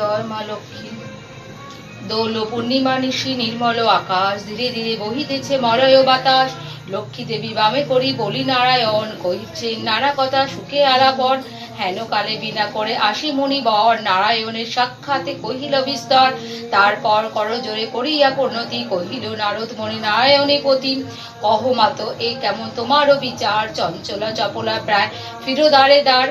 জয় মা লক্ষ্মী। দোল পূর্ণিমা নিশি নির্মল আকাশ, ধীরে ধীরে বহিতেছে মলয় বাতাস। লক্ষ্মী দেবী বামে করি বলি নারায়ণ কহিছেন নানা কথা সুখে আলাপন হেন কালে বিনা করে আসি মুনি বর নারায়ণের সাক্ষাতে কহিল বিস্তর, তারপর করজোরে করিয়া পূর্ণতি, কহিল, নারদ মণি নারায়ণী পতি, কহ মাত এ কেমন তোমারও বিচার? চঞ্চলা চপলা প্রায় ফিরো দ্বারে দ্বার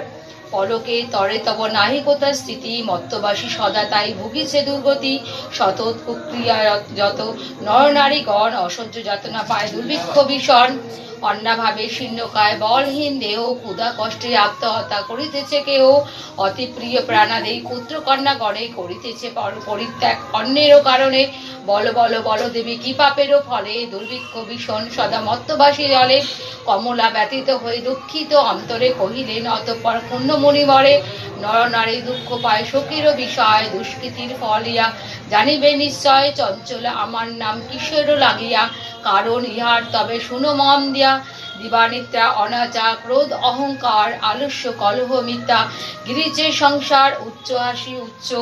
পলকে তরে তব নাহি কোথা স্থিতি, মত্তবাসী সদা তাই ভুগিছে দুর্গতি। শত কুক্রিয়া যত, নর নারীগণ অসহ্য যাতনা পায় দুর্ভিক্ষ ভীষণ। অন্নাভাবে শীর্ণকায় বলহীন দেহ, ক্ষুধা কষ্টে আত্মহত্যা করিতেছে কেহ। অতি প্রিয় প্রাণাদেই পুত্র কন্যা গণে করিতেছে পর- পরিত্যাগ অন্যেরও কারণে। বল বল বল দেবী, কি পাপেরও ফলে দুর্ভিক্ষ ভীষণ সদা মত্তবাসী জলে। কমলা ব্যতীত হয়ে দুঃখিত অন্তরে কহিলেন, অতঃপর পুণ্যমণি বরে নর নারী দুঃখ পায় সখীর বিষয়, দুষ্কৃতির ফলিয়া জানিবে নিশ্চয় চঞ্চল, আমার নাম কিশোর লাগিয়া? কারণ ইহার তবে শুনো মন দিয়া। দিবানিত্রা অনাচা, ক্রোধ, অহংকার, আলস্য, কলহ, মিথ্যা। গিরিচে সংসার, উচ্চ হাসি, উচ্চ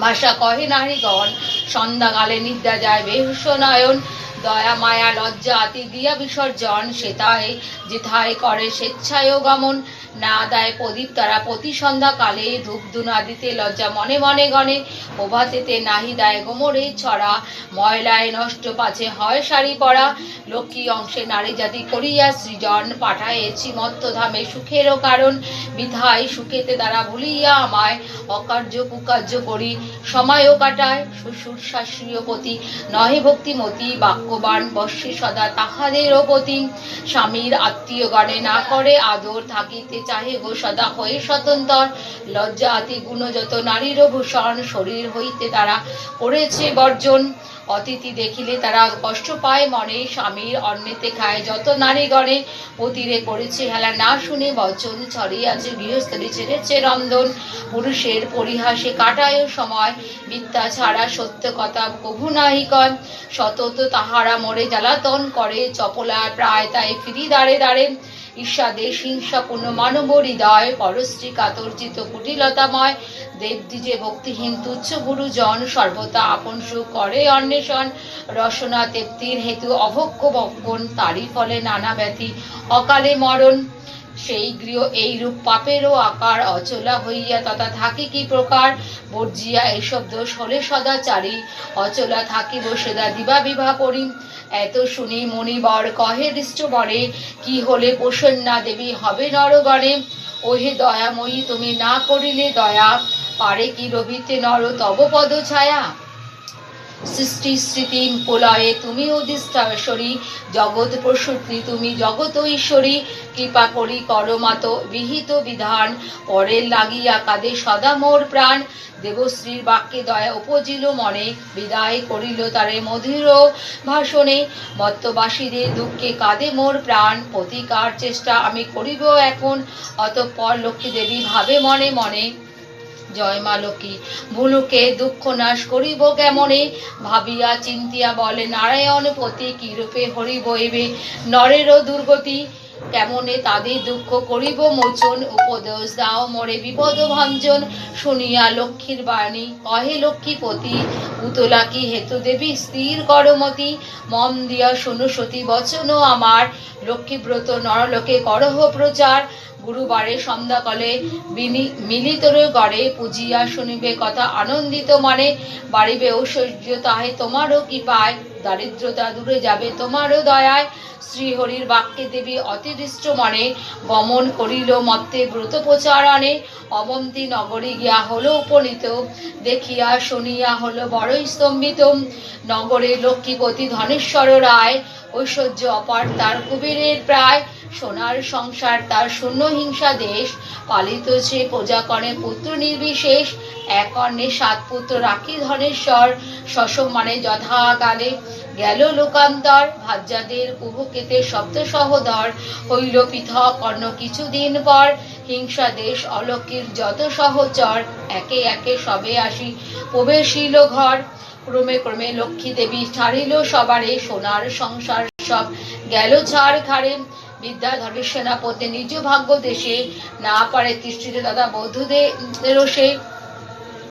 ভাষা কহে নারীগণ সন্ধ্যাকালে নিদ্রা যায় বেহুশ নয়ন দয়া, মায়া, লজ্জা আতি দিয়া বিসর্জন সেতায় যেথায় করে স্বেচ্ছায় গমন। না দেয় প্রদীপ তারা প্রতি সন্ধ্যাকালে ধূপ ধুনা দিতে লজ্জা মনে মনে গণে। প্রভাতেতে নাহি দেয় গোমরে ছড়া। ময়লায় নষ্ট পাছে হয় শাড়ি পরা। লক্ষ্মী অংশে নারী জাতি করিয়া সৃজন। পাঠায়েছি মত্তধামে সুখেরও কারণ। বিধায় সুখেতে দ্বারা ভুলিয়া আমায়। অকার্য কুকার্য করি। সময়ও কাটায়, শ্বশুর শাশুড়ীয় পতি। নহে ভক্তিমতি, বাক্যবান বর্ষে সদা তাহাদেরও পতি। স্বামীর আত্মীয় গণে না করে আদর থাকিতে চাহে গো সদা হয়ে স্বতন্ত্র লজ্জা আতি গুণ যত নারীরও ভূষণ শরীর হইতে তারা করেছে বর্জন। অতিথি দেখিলে তারা কষ্ট পায়, মনে স্বামীর অন্নেতে খায়। যত নারী নারীগণে অতিরে করেছে হেলা না শুনে বচন ছড়িয়াছে গৃহস্থলী ছেড়েছে রন্ধন। পুরুষের পরিহাসে কাটায় সময়, মিথ্যা ছাড়া সত্য কথা কভু নাহি কন সতত তাহারা মরে জ্বালাতন করে চপলা প্রায় তাই ফিরি দাঁড়ে দাঁড়ে। ঈর্ষাদেশ হিংসাপূর্ণ মানব হৃদয়, পরশ্রী কাতর্জিত কুটিলতাময়, দেবদ্বিজে ভক্তিহীন তুচ্ছ গুরুজন সর্বদা আপন সুখ করে অন্বেষণ, রসনা তেপ্তির হেতু অভক্ষ ভক্ষণ তারই ফলে নানা ব্যাধি অকালে মরণ সেই গৃহ এইরূপ পাপেরও আকার অচলা হইয়া তথা থাকে কি প্রকার? বর্জিয়া এইসব দোষ হলে সদাচারী, অচলা থাকিব সেদা দিবা বিবাহ করি। এত শুনি মণিবর কহে দৃষ্ট বরে কি হলে পোষণ না দেবী হবে নরগণে? ওহে দয়াময়ী, তুমি না করিলে দয়া, পারে কি রবিতে নর তব পদ ছায়া? সৃষ্টি স্মৃতি প্রলয়ে তুমি অধিষ্ঠাশ্বরী জগৎ প্রসূতি তুমি জগত ঈশ্বরী। কৃপা করি করমাত বিহিত বিধান, পরের লাগিয়া কাঁদে সদা মোর প্রাণ। দেবশ্রীর বাক্যে দয়া উপজিল মনে, বিদায় করিল তারে মধুর ভাষণে। মত্তবাসীদের দুঃখে কাঁদে মোর প্রাণ, প্রতিকার চেষ্টা আমি করিব এখন। অতঃপর লক্ষ্মী দেবী ভাবে মনে মনে জয় মা লক্ষ্মী। ভুলুকে দুঃখ নাশ করিব কেমনে? ভাবিয়া চিন্তিয়া বলে, নারায়ণ, পতি কি রূপে হরি বইবে নরেরও দুর্গতি কেমনে তাদের দুঃখ করিব মোচন উপদেশ দাও মরে বিপদ ভঞ্জন। শুনিয়া লক্ষ্মীর বাণী, কহে লক্ষ্মীপতি, উতলা কি হেতু দেবী, স্থির করমতি মম দিয়া শোনো সতী, বচন আমার। লক্ষ্মীব্রত নরলোকে করহ প্রচার। গুরুবারে সন্ধ্যাকালে বিনি মিলিতর গড়ে পুজিয়া শুনিবে কথা আনন্দিত মনে। বাড়িবে ঐশ্বর্য তাহে তোমারও কি পায় দারিদ্রতা দূরে যাবে তোমারও দয়ায়। শ্রীহরির বাক্যে দেবী অতিদৃষ্ট মনে, গমন করিল মত্তে ব্রত প্রচারণে অবন্তী নগরী গিয়া হলো উপনীত, দেখিয়া শুনিয়া হলো বড়ই স্তম্ভিত। নগরে লক্ষ্মীপতি ধনেশ্বর রায়, ঐশ্বর্য অপার তার কুবেরের প্রায়। সোনার সংসার, তার শূন্য হিংসা দেশ। পালিত সে প্রজা করে পুত্র নির্বিশেষ এক অন্যে সাত পুত্র রাখি ধনেশ্বর। সসম্মানে যথাকালে গেল লোকান্তর, ভাজ্যাদের কুহকেতে শব্দ সহদর। হইল পৃথক অন্য কিছুদিন পর, হিংসা দেশ অলক্ষীর যত সহচর। একে একে সবে আসি প্রবেশিল ঘর। ক্রমে ক্রমে লক্ষ্মী দেবী ছাড়িল সবারে, সোনার সংসার সব গেল ছাড় খাড়ে বিদ্যাধরের সেনাপতি নিজ ভাগ্য দেশে না পারে তিষ্ঠিতে দাদা বৌদ্ধদের রোষে